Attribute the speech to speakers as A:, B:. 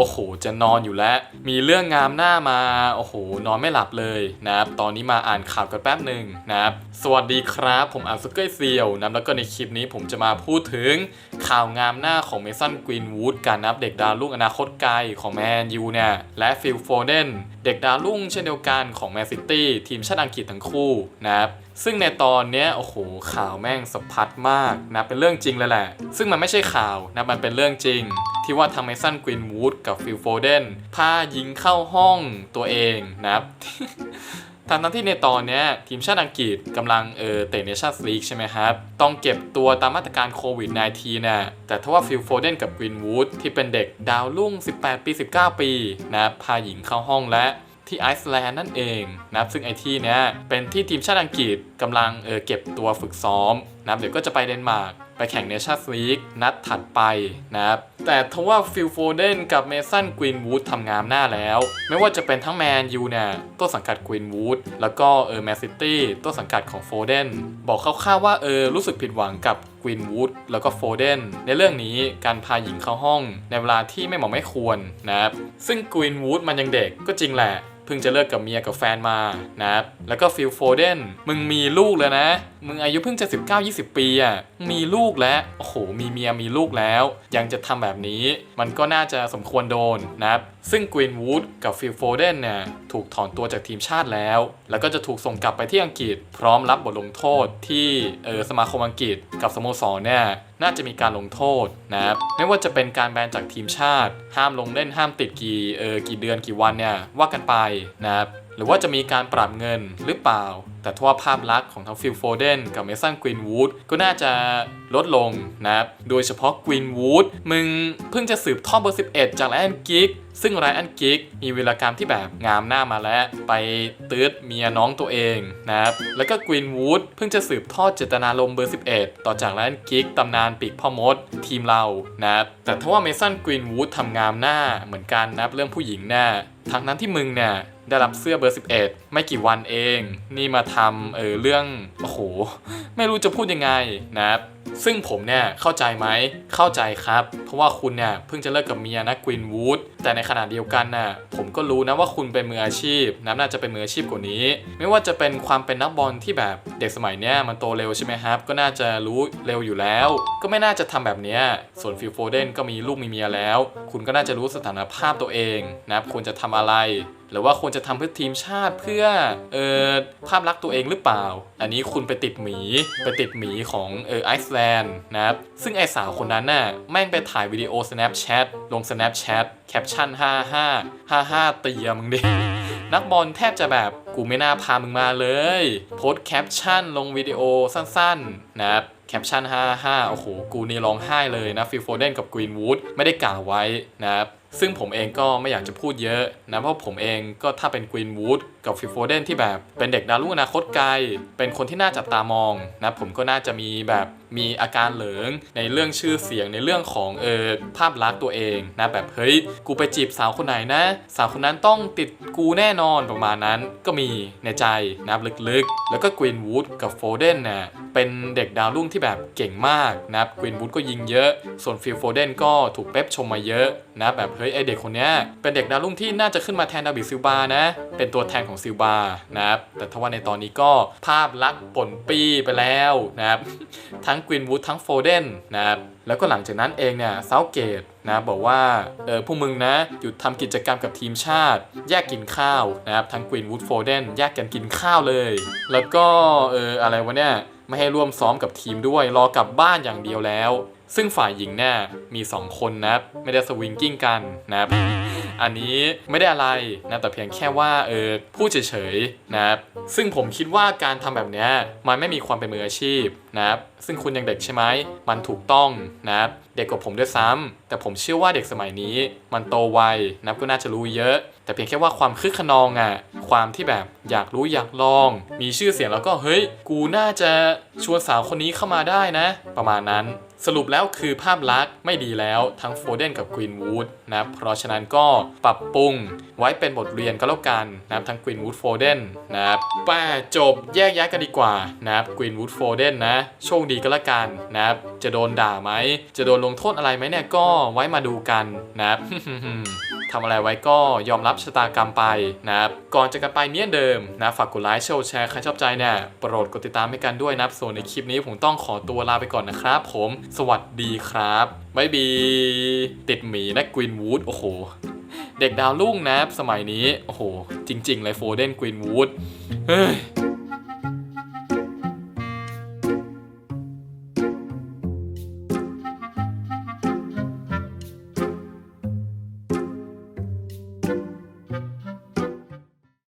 A: โอ้โห จะนอนอยู่แล้ว มีเรื่องงามหน้ามา โอ้โห นอนไม่หลับเลยนะครับ ตอนนี้มาอ่านข่าวกันแป๊บหนึ่งนะครับ สวัสดีครับ ผมอาร์ซุกเกอร์เซียวนะแล้วก็ในคลิปนี้ผมจะมาพูดถึงข่าวงามหน้าของเมสันกรีนวูดการนับเด็กดาวรุ่งอนาคตไกลของแมนยูเนี่ย และฟิลโฟเดนเด็กดาวรุ่งเช่นเดียวกันของแมนซิตี้ทีมชาติอังกฤษทั้งคู่นะครับซึ่งในตอนเนี้ยโอ้โหข่าวแม่งสะพัดมากนะเป็นเรื่องจริงเลยแหละ ซึ่งมันไม่ใช่ข่าวนะมันเป็นเรื่องจริง ที่ว่าทางเมสันกรีนวูดกับฟิลโฟเดนพายิงเข้าห้องตัวเองนะครับทั้งทั้งที่ในตอนนี้ทีมชาติอังกฤษกำลังเออเตะเนชั่นสลีกใช่ไหมครับ ต้องเก็บตัวตามมาตรการโควิด -19 นะแต่ถ้าว่าฟิลโฟเดนกับกรีนวูดที่เป็นเด็กดาวรุ่ง 18 ปี 19 ปีนะพาหญิงเข้าห้องและ ที่ไอซ์แลนด์นั่นเองนะครับซึ่งไอที่เนี้ยเป็นที่ทีมชาติอังกฤษกำลังเออเก็บตัวฝึกซ้อมนะครับเดี๋ยวก็จะไปเดนมาร์กไปแข่งเนชั่นสลีกนัดถัดไปนะครับแต่ทว่าฟิลโฟเดนกับเมสันกรีนวูดทำงามหน้าแล้ว ไม่ว่าจะเป็นทั้งแมนยูเนี่ยต้นสังกัดกรีนวูดแล้วก็เออแมนซิตี้ต้นสังกัดของโฟเดนบอกคร่าวๆว่าเออรู้สึกผิดหวังกับกรีนวูดแล้วก็โฟเดนในเรื่องนี้การพาหญิงเข้าห้องในเวลาที่ไม่เหมาะไม่ควรนะครับซึ่งกรีนวูดมันยังเด็กก็จริงแหละ เพิ่งจะเลิกกับเมียกับแฟนมานะครับแล้วก็ฟิลโฟเดนมึงมีลูกแล้วนะ มึงอายุเพิ่งจะ 19-20 ปีอะมีลูกแล้วโอ้โหมีเมียมีลูกแล้ว ยังจะทำแบบนี้ มันก็น่าจะสมควรโดนนะครับ ซึ่งกรีนวูดกับฟิลโฟเดนเนี่ยถูกถอนตัวจากทีมชาติแล้ว แล้วก็จะถูกส่งกลับไปที่อังกฤษ พร้อมรับบทลงโทษที่เออสมาคมอังกฤษกับสโมสรเนี่ยน่าจะมีการลงโทษนะครับไม่ว่าจะเป็นการแบนจากทีมชาติ ห้ามลงเล่นห้ามติดกี่เออกี่เดือนกี่วันเนี่ยว่ากันไปนะครับหรือว่าจะมีการปรับเงินหรือเปล่า แต่ทั่วภาพลักษณ์ของทั้งฟิลโฟเดนกับเมสันกรีนวูดก็น่าจะลดลงนะครับ โดยเฉพาะกรีนวูดมึงเพิ่งจะสืบทอดเบอร์ 11 จากไลอันกิก ซึ่งไรอันกิกมีวีรกรรมที่แบบงามหน้ามาแล้ว ไปตืดเมียน้องตัวเองนะครับ แล้วก็กรีนวูดเพิ่งจะสืบทอดเจตนารมเบอร์ 11 ต่อจากไรอันกิกตำนานปีกพ่อมด ทีมเรานะครับ แต่ถ้าว่าเมสันกรีนวูดทำงามหน้าเหมือนกันนะเรื่องผู้หญิงหน่ทั้งนั้นที่มึงเนี่ย ได้รับเสื้อเบอร์ 11 ไม่กี่วันเอง นี่มาทำเออเรื่องโอ้โหไม่รู้จะพูดยังไงนะครับซึ่งผมเนี่ยเข้าใจไหมเข้าใจครับ เพราะว่าคุณเนี่ยเพิ่งจะเลิกกับเมียนะกวินวูดแต่ในขณะเดียวกันน่ะผมก็รู้นะว่าคุณเป็นมืออาชีพนะน่าจะเป็นมืออาชีพกว่านี้ ไม่ว่าจะเป็นความเป็นนักบอลที่แบบเด็กสมัยเนี้ยมันโตเร็วใช่ไหมครับ ก็น่าจะรู้เร็วอยู่แล้ว ก็ไม่น่าจะทำแบบเนี้ยส่วนฟิลโฟเดนก็มีลูกมีเมียแล้ว คุณก็น่าจะรู้สถานภาพตัวเองนะครับควรจะทำอะไร หรือว่าควรจะทำเพื่อทีมชาติเพื่อเออภาพลักษณ์ตัวเองหรือเปล่า อันนี้คุณไปติดหมีไปติดหมีของเออไอซ์แลนด์นะครับซึ่งไอสาวคนนั้นน่ะแม่งไปถ่ายวิดีโอ Snapchat ลง Snapchat แคปชั่น 55 55เตียมึงดินักบอลแทบจะแบบกูไม่น่าพามึงมาเลย โพสแคปชั่นลงวิดีโอสั้นๆนะครับแคปชั่น 55 โอ้โห กูนี่ร้องไห้เลยนะฟิลโฟเดนกับกรีนวูดไม่ได้กล่าวไว้นะครับ ซึ่งผมเองก็ไม่อยากจะพูดเยอะนะเพราะผมเองก็ถ้าเป็นกรีนวูดกับฟิลโฟเดนที่แบบเป็นเด็กดาวรุ่งอนาคตไกล เป็นคนที่น่าจับตามองนะผมก็น่าจะมีแบบ มีอาการเหลิงในเรื่องชื่อเสียงในเรื่องของเออภาพลักษณ์ตัวเองนะแบบเฮ้ยกูไปจีบสาวคนไหนนะ สาวคนนั้นต้องติดกูแน่นอนประมาณนั้นก็มีในใจนะครับลึกๆ แล้วก็กรีนวูดกับโฟเดนเนี่ยเป็นเด็กดาวรุ่งที่แบบเก่งมากนะครับกรีนวูดก็ยิงเยอะ ส่วนฟิลโฟเดนก็ถูกเป๊ปชมมาเยอะนะแบบเฮ้ยไอเด็กคนเนี้ยเป็นเด็กดาวรุ่งที่น่าจะขึ้นมาแทนดาวิดซิลบานะ เป็นตัวแทนของซิลบานะครับแต่ทว่าในตอนนี้ก็ภาพลักษณ์ป่นปีไปแล้วนะครับทั้งงกรีนวูดทั้งโฟเดนนะครับแล้วก็หลังจากนั้นเองเนี่ยเซาเกตนะบอกว่าเออพวกมึงนะหยุดทำกิจกรรมกับทีมชาติ แยกกินข้าวนะครับทั้งกรีนวูดโฟเดนแยกกันกินข้าวเลย แล้วก็เอออะไรวะเนี่ยไม่ให้ร่วมซ้อมกับทีมด้วยรอกลับบ้านอย่างเดียวแล้ว ซึ่งฝ่ายหญิงเนี่ยมี 2 คนนะไม่ได้สวิงกิ้งกันนะอันนี้ไม่ได้อะไรนะแต่เพียงแค่ว่าเออพูดเฉยๆนะซึ่งผมคิดว่าการทำแบบเนี้ยมันไม่มีความเป็นมืออาชีพนะซึ่งคุณยังเด็กใช่ไหมมันถูกต้องนะเด็กกว่าผมด้วยซ้ำแต่ผมเชื่อว่าเด็กสมัยนี้ มันโตไวนะก็น่าจะรู้เยอะ แต่เพียงแค่ว่าความคึกขนองอะความที่แบบอยากรู้อยากลอง มีชื่อเสียงแล้วก็เฮ้ย กูน่าจะชวนสาวคนนี้เข้ามาได้นะ ประมาณนั้น สรุปแล้วคือภาพลักษณ์ไม่ดีแล้วทั้งโฟเดนกับกรีนวูดนะเพราะฉะนั้นก็ปรับปรุงไว้เป็นบทเรียนก็แล้วกันนะครับทั้งกรีนวูดโฟเดนนะป้าจบแยกย้ายกันดีกว่านะครับกรีนวูดโฟเดนนะโชคดีก็แล้วกันนะจะโดนด่าไหม จะโดนลงโทษอะไรไหมเนี่ยก็ไว้มาดูกันนะ ทำอะไรไว้ก็ยอมรับชะตากรรมไปนะครับก่อนจะกันไปเนี้ยเดิมนะฝากกดไลค์แชร์ใครชอบใจเนี่ยโปรดกดติดตามให้กันด้วยนะครับส่วนในคลิปนี้ผมต้องขอตัวลาไปก่อนนะครับ ผมสวัสดีครับบายบีติดหมีนะกวินวูดโอ้โห เด็กดาวรุ่งนะสมัยนี้ โอ้โห จริง ๆ เลยโฟเดนกวินวูดเฮ้ย